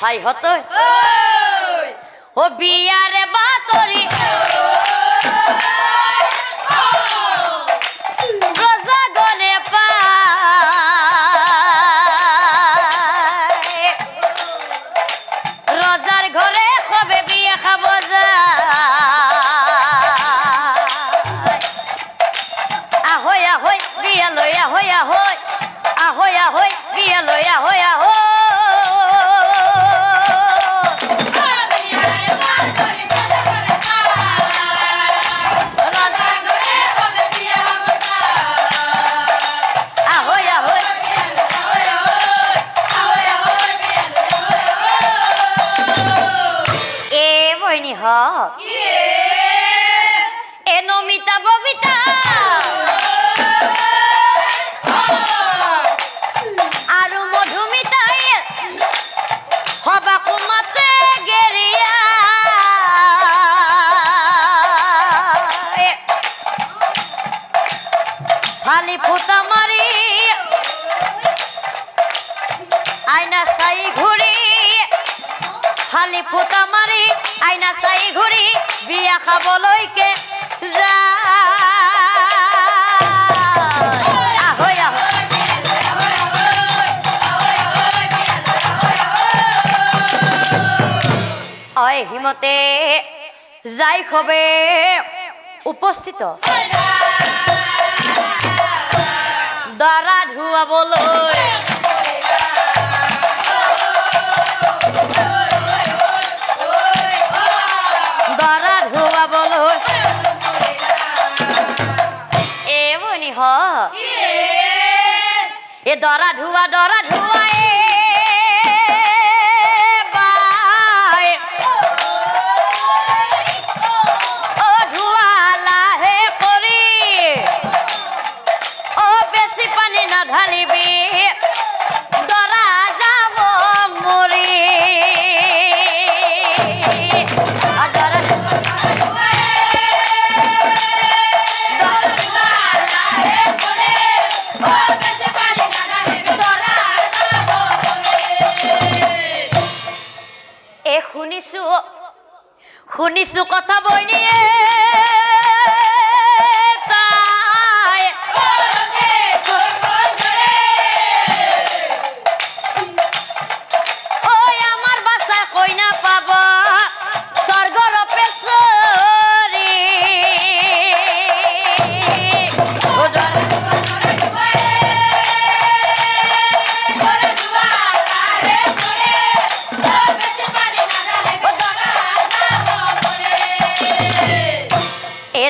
ভাই হত ও বিয়ারে বাতরি। বইনি হ এ নমিতা ববিতা। আৰু মধুমিতাই সবাকো মাতে গেৰিয়া ফালি ফুটা মাৰি আইনা চাই ঘূৰি ফালি ফুটা মাৰি আইনা চাই ঘূৰি বিয়া খাবলৈকে যা। অয় হিমতে যাই খবে উপস্থিত। দৰা ধুৱাবলৈ দৰা ধুৱাবলৈ এ বনি হ। এ দরা ধুৱা দৰা ধুৱা এ।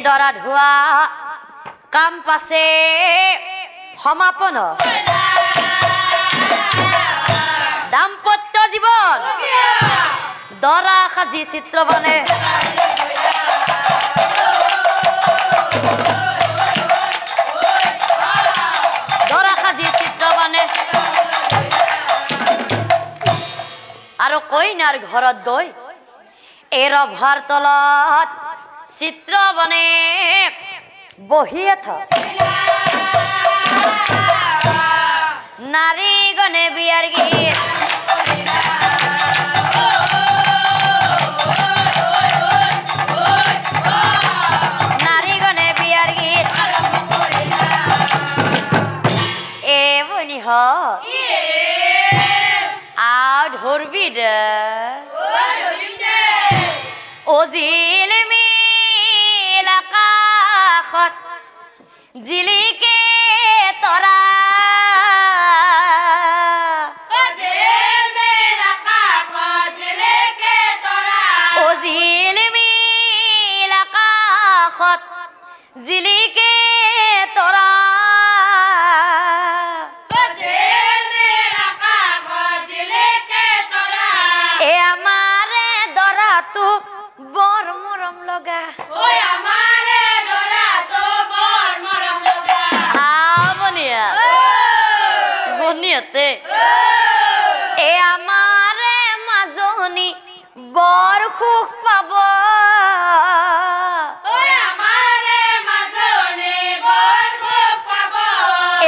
দৰা ধোৱা কাম পাছে সমাপন। দাম্পত্য জীৱন। দৰা সাজি চিত্ৰ বনে। দৰা সাজি চিত্ৰ বনে। আৰু কইনাৰ ঘৰত গৈ এই ৰভাৰ তলত চিত্ৰ বনে বহিয়ে থ নাৰী গণে বিয়াৰ গীত। দুনিয়াতে। এ আমার মাজনি বর সুখ পাব।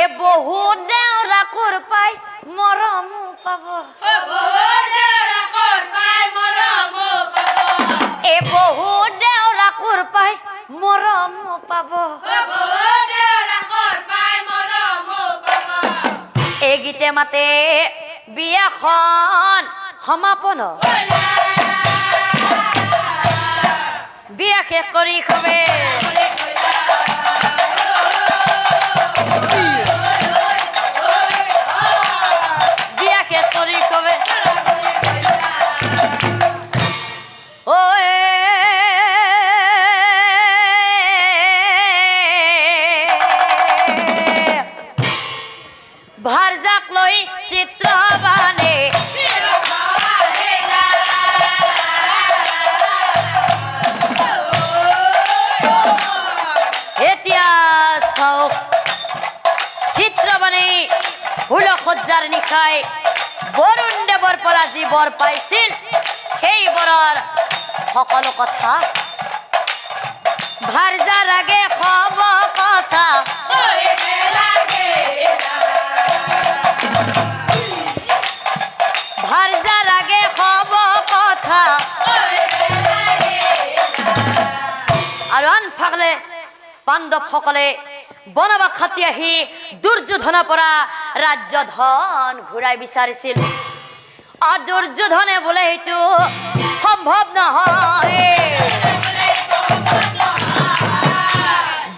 এ বহুত দেওরা কোর পাই মরম পাব। এ বহুত দেওরা কোর পাই মরম পাব। দেখিতে মাতে বিয়াখন সমাপন। বিয়া শেষ কৰি খবে? হুল সজ্জাৰ নিশাই বৰুণ দেৱৰ পৰা যি পাইছিল। সেই বৰৰ সকলো কথা। ভাৰজাৰ আগে খব কথা। ভারজার আগে কথা। আৰু পাণ্ডৱসকলে বনবাস খাটি আহি দুৰ্যোধনৰ পৰা ৰাজ্য ধন ঘূৰাই বিচাৰিছিল আৰু দুৰ্যোধনে বোলে সেইটো সম্ভৱ নহয়।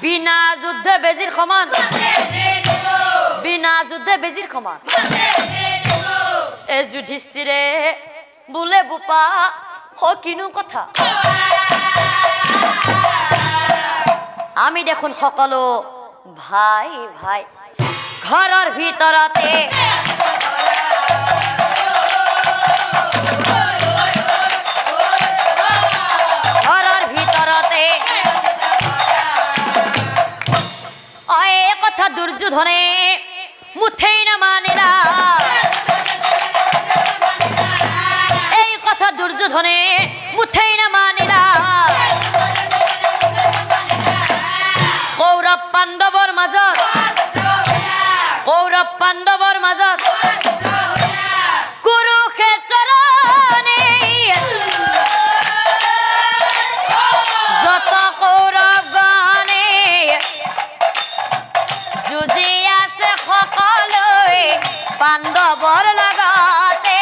বিনা যুদ্ধে বেজিৰ সমান। বিনা যুদ্ধে বেজিৰ সমান। এ যুধিষ্ঠিৰে বোলে বোপা কিনো কথা। আমি দেখোন সকলো ভাই ভাই। ঘৰৰ ভিতৰতে ঘৰৰ ভিতৰতে অ এই কথা দুৰ্যোধনে মুঠেই নামানিলা এই কথা দুর্যোধনে পাণ্ডৱৰ লগতে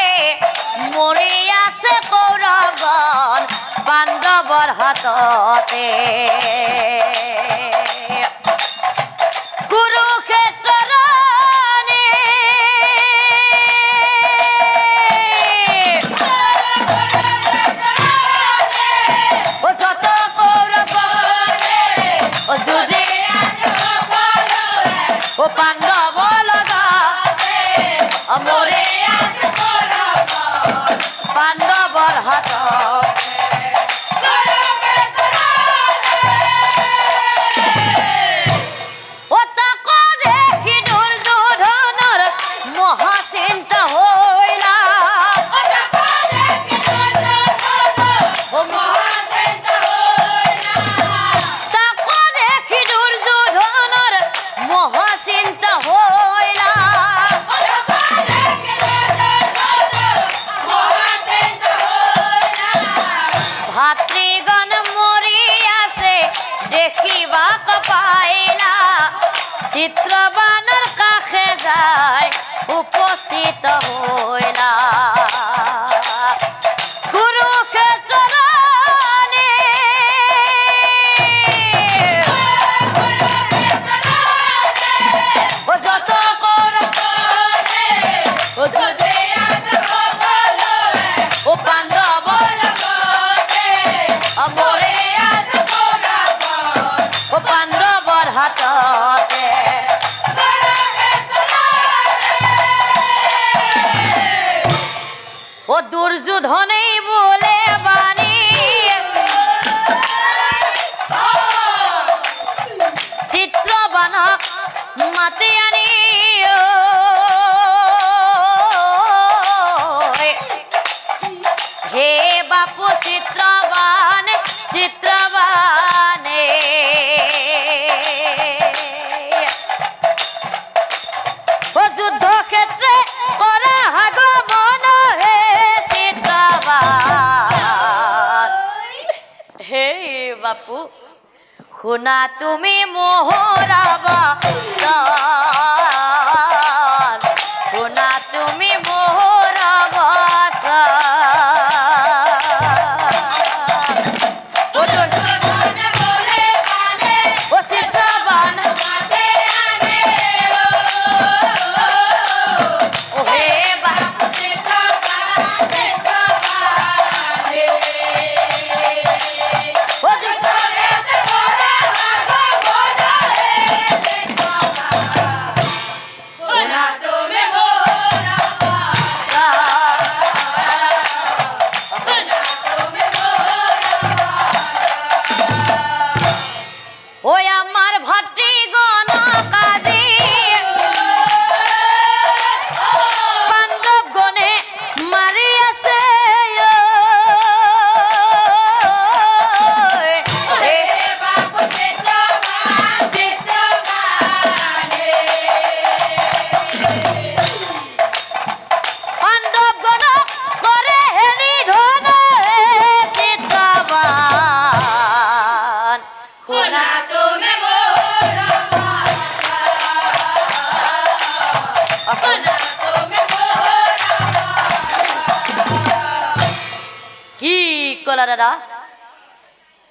মরি আছে কৌরগণ পাণ্ডৱৰ হাততে। চিত্ৰবানৰ কাছে যায় উপস্থিত হইলা চিত্রবানক মাতি হে বাপু চিত্রবান, চিত্রবানে। ও যুদ্ধ ক্ষেত্রে করা আগমন হে চিত্রবান। হে বাপু শুনা তুমি মোহৰাবা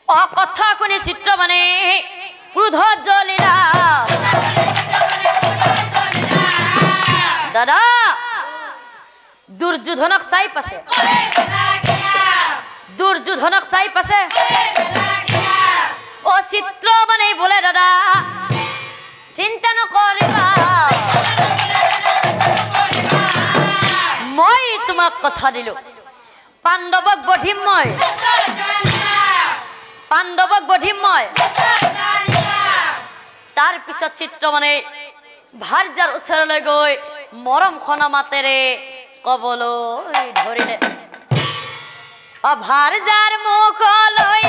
অ, কথা শুনি চিত্ৰ মানে। ক্ৰোধত জ্বলিলা। দাদা, দুৰ্যোধনক চাই পাছে। দুৰ্যোধনক চাই পাছে। অ, চিত্ৰ মানে বোলে দাদা, চিন্তা নকৰিবা। মই তোমাক কথা দিলো। পাণ্ডৱক বধিম মই পাণ্ডৱক বধিম মই তাৰ পিছত চিত্ৰ মানে ভাৰ্যাৰ ওচৰলৈ গৈ মৰম খনা মাতেৰে কবলৈ ধৰিলে। অ, ভাৰ্যাৰ মুখলৈ